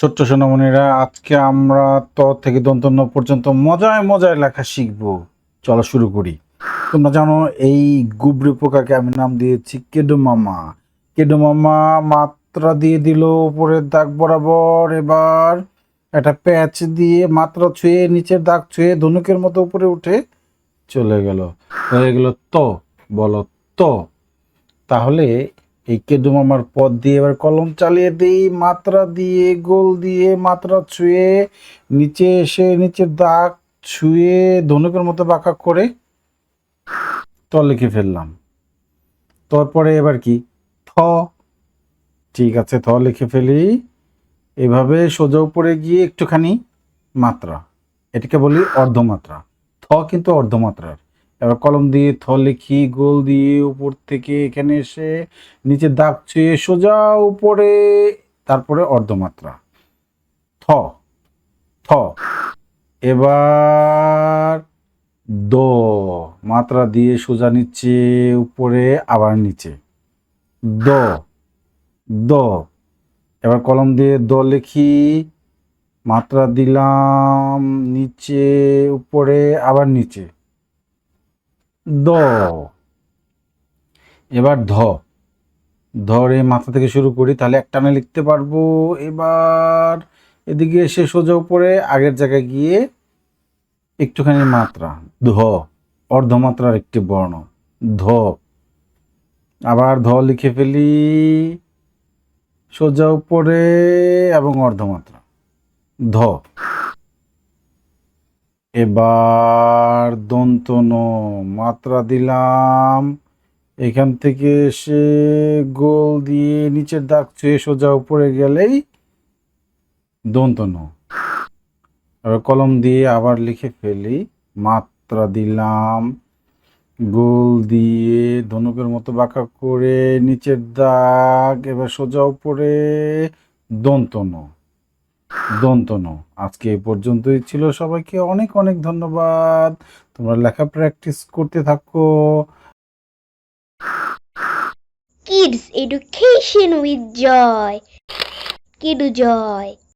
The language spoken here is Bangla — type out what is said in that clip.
ছোট্ট সোনামণিরা, আজকে আমরা ত থেকে দন্তন্য পর্যন্ত মজায় মজায় লেখা শিখব। চলো শুরু করি। তোমরা জানো, এই গুবরি পোকাকে আমি নাম দিয়েছি কেডো মামা। কেডো মামা মাত্রা দিয়ে দিল উপরের দাগ বরাবর। এবার একটা প্যাচ দিয়ে মাত্রা ছুঁয়ে, নিচের দাগ ছুঁয়ে ধনুকের মতো উপরে উঠে চলে গেল। হয়ে গেল ত, বলো ত। তাহলে এই কেদু মামার পদ দিয়ে, এবার কলম চালিয়ে দিই, মাত্রা দিয়ে, গোল দিয়ে, মাত্রা ছুঁয়ে, নিচে এসে নিচে দাগ ছুঁয়ে, ধনুকের মতো বাঁকা করে ত লিখে ফেললাম। তারপরে এবার কি? থ। ঠিক আছে, থ লিখে ফেলি। এভাবে সোজা উপরে গিয়ে একটুখানি মাত্রা, এটাকে বলি অর্ধমাত্রা। থ কিন্তু অর্ধমাত্রার। এবার কলম দিয়ে থ লিখি, গোল দিয়ে উপর থেকে এখানে এসে নিচে দাগ ছুঁয়ে সোজা উপরে, তারপরে অর্ধমাত্রা। থ থ। এবার দ, মাত্রা দিয়ে সোজা নিচে, উপরে, আবার নিচে। দ দ। এবার কলম দিয়ে দ লিখি, মাত্রা দিলাম, নিচে, উপরে, আবার নিচে। দ। এবার ধ। ধরে মাথা থেকে শুরু করি, তাহলে একটানে লিখতে পারব। এবার এদিকে এসে সোজা উপরে, আগের জায়গায় গিয়ে একটুখানি মাত্রা। ধ। অর্ধমাত্রার একটি বর্ণ। ধ। আবার ধ লিখে ফেলি। সোজা উপরে এবং অর্ধমাত্রা। ধ। এবার দন্ত ন মাত্রা দিলাম। এখান থেকে এসে গোল দিয়ে নিচের দাগ ছুঁয়ে সোজা উপরে গেলেই দন্ত ন এবার কলম দিয়ে আবার লিখে ফেলি, মাত্রা দিলাম। গোল দিয়ে ধনুকের মতো বাঁকা করে নিচের দাগ, এবার সোজা উপরে দন্ত ন দন্ত আজকে এ পর্যন্তই ছিল সবাইকে অনেক অনেক ধন্যবাদ। তোমরা লেখা প্র্যাকটিস করতে থাকো। কিডস এডুকেশন উইথ জয় কিডু Joy.